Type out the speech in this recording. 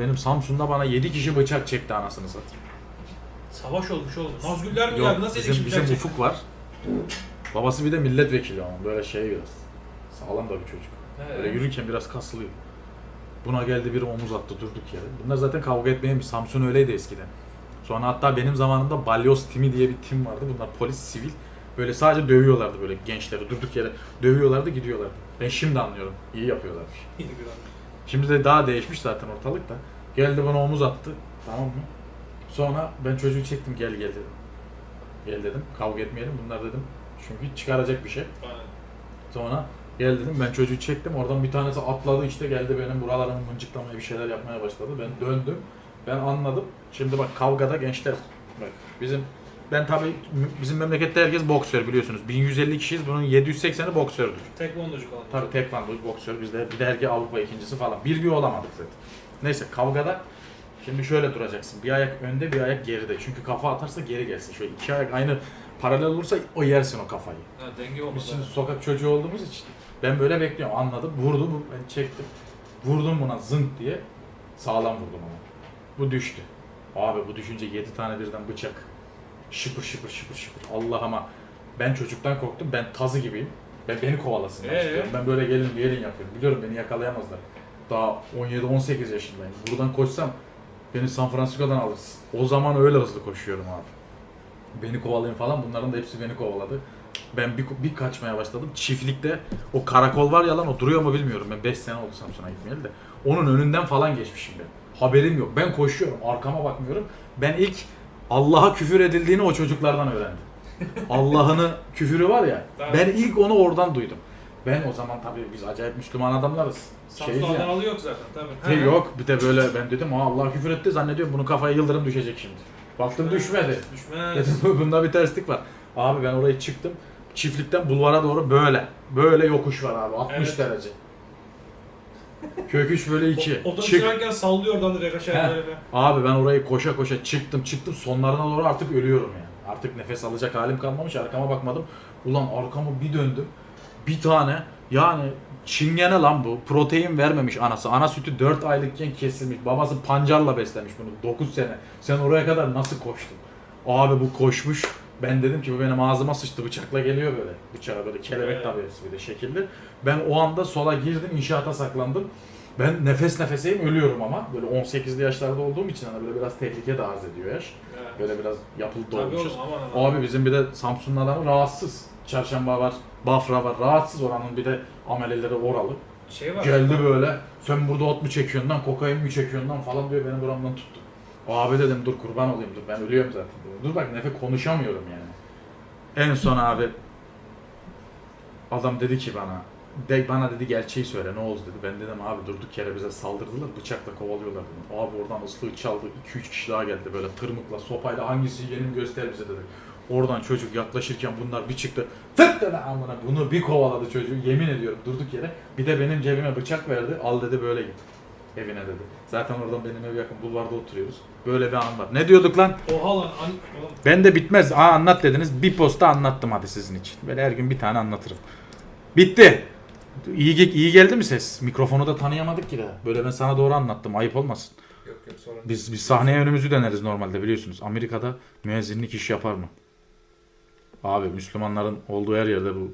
Benim Samsun'da bana 7 kişi bıçak çekti anasını satayım. Savaş olmuş oğlum. Nazgüller mi geldi? Nasıl bizim, bizim, bizim Ufuk var. Babası bir de milletvekili ama böyle şey biraz. Sağlam da bir çocuk. Böyle yürürken biraz kasılıyor. Buna geldi biri omuz attı durduk yere. Bunlar zaten kavga etmeyen bir Samsun öyleydi eskiden. Sonra hatta benim zamanımda balyoz timi diye bir tim vardı. Bunlar polis, sivil. Böyle sadece dövüyorlardı böyle gençleri durduk yere. Dövüyorlardı gidiyorlardı. Ben şimdi anlıyorum. İyi yapıyorlarmış. Şimdi de daha değişmiş zaten ortalık da. Geldi bana omuz attı. Tamam mı? Sonra ben çocuğu çektim gel gel dedim. Gel dedim. Kavga etmeyelim bunlar dedim. Çünkü çıkaracak bir şey. Sonra gel dedim ben çocuğu çektim. Oradan bir tanesi atladı işte geldi benim buralarımı mıncıklamaya bir şeyler yapmaya başladı. Ben döndüm. Ben anladım. Şimdi bak kavgada gençler bak bizim ben tabii bizim memlekette herkes boksör biliyorsunuz. 1150 kişiyiz. Bunun 780'i boksördür. Tekvandocu falan. Tabii tekvando boksör bizde bir de herkes Avrupa ikincisi falan. Bir bir olamadık zaten. Neyse kavgada şimdi şöyle duracaksın. Bir ayak önde bir ayak geride. Çünkü kafa atarsa geri gelsin. Şöyle iki ayak aynı paralel olursa o yersin o kafayı. Ha, denge olmadı. Biz şimdi sokak çocuğu olduğumuz için ben böyle bekliyorum. Anladım. Vurdu bu. Ben çektim. Vurdum buna zınk diye. Sağlam vurdum ona. Bu düştü. Abi bu düşünce 7 tane birden bıçak. Şıpır şıpır şıpır şıpır. Allah'ıma. Ben çocuktan korktum. Ben tazı gibiyim. Ben beni kovalasınlar Ee? istiyorum. Ben böyle gelin gelin yapıyorum. Biliyorum beni yakalayamazlar. Daha 17-18 yaşındayım. Buradan koşsam beni San Francisco'dan alırsın. O zaman öyle hızlı koşuyorum abi. Beni kovalayın falan. Bunların da hepsi beni kovaladı. Ben bir, bir kaçmaya başladım. Çiftlikte o karakol var ya lan o duruyor mu bilmiyorum. Ben 5 sene oldu Samsun'a gitmeyeli de. Onun önünden falan geçmişim ben. Haberim yok. Ben koşuyorum. Arkama bakmıyorum. Ben ilk Allah'a küfür edildiğini o çocuklardan öğrendim. Allah'ını küfürü var ya. Ben ilk onu oradan duydum. Ben o zaman tabii biz acayip Müslüman adamlarız. Şeyiz Samsun ya. Adanalı yok zaten tabii. Şey yok bir de böyle ben dedim ha Allah küfür etti zannediyorum bunun kafaya yıldırım düşecek şimdi. Baktım düşmedi. Düşmez. Dedim bunda bir terslik var. Abi ben oraya çıktım. Çiftlikten bulvara doğru böyle. Böyle yokuş var abi 60 Evet. derece. Kök 3 bölü 2. O- Otobüs Çık. sürerken sallıyor oradan direkt aşağıya böyle. Abi ben orayı koşa koşa çıktım çıktım sonlarına doğru artık ölüyorum yani. Artık nefes alacak halim kalmamış arkama bakmadım. Ulan arkamı bir döndüm. Bir tane yani çingene lan bu. Protein vermemiş anası. Ana sütü 4 aylıkken kesilmiş. Babası pancarla beslemiş bunu 9 sene. Sen oraya kadar nasıl koştun? Abi bu koşmuş. Ben dedim ki bu benim ağzıma sıçtı bıçakla geliyor böyle. Bıçağı böyle kelebek tabii bir de şekilli. Ben o anda sola girdim inşaata saklandım. Ben nefes nefeseyim ölüyorum ama böyle 18'li yaşlarda olduğum için hani böyle biraz tehlike de arz ediyor yaş. Böyle biraz yapılı doğmuşuz. oğlum aman aman. Abi bizim bir de Samsun'un adamı rahatsız. Çarşamba var, Bafra var. Rahatsız oranın bir de ameleleri oralı. Şey var. Geldi böyle. Sen burada ot mu çekiyorsun lan, kokain mi çekiyorsun lan falan diyor beni buramdan tuttu. Abi dedim dur kurban olayım dur ben ölüyorum zaten. Dedim. Dur bak nefes konuşamıyorum yani. En son abi adam dedi ki bana de bana dedi gerçeği söyle ne oldu dedi. Ben dedim abi durduk yere bize saldırdılar bıçakla kovalıyorlar dedim. Abi oradan ıslığı çaldı 2-3 kişi daha geldi böyle tırmıkla sopayla hangisi yenim göster bize dedi. Oradan çocuk yaklaşırken bunlar bir çıktı. Tık dedi amına bunu bir kovaladı çocuğu yemin ediyorum durduk yere. Bir de benim cebime bıçak verdi al dedi böyle git evine dedi. Zaten oradan benim ev yakın bulvarda oturuyoruz. Böyle bir an var. Ne diyorduk lan? Oha lan. An... Oğlum, Ben de bitmez. Aa anlat dediniz. Bir posta anlattım hadi sizin için. Böyle her gün bir tane anlatırım. Bitti. İyi, ge- iyi geldi mi ses? Mikrofonu da tanıyamadık ki de. Böyle ben sana doğru anlattım. Ayıp olmasın. Yok yok sorun. değil. Biz, biz sahneye önümüzü döneriz normalde biliyorsunuz. Amerika'da müezzinlik iş yapar mı? Abi Müslümanların olduğu her yerde bu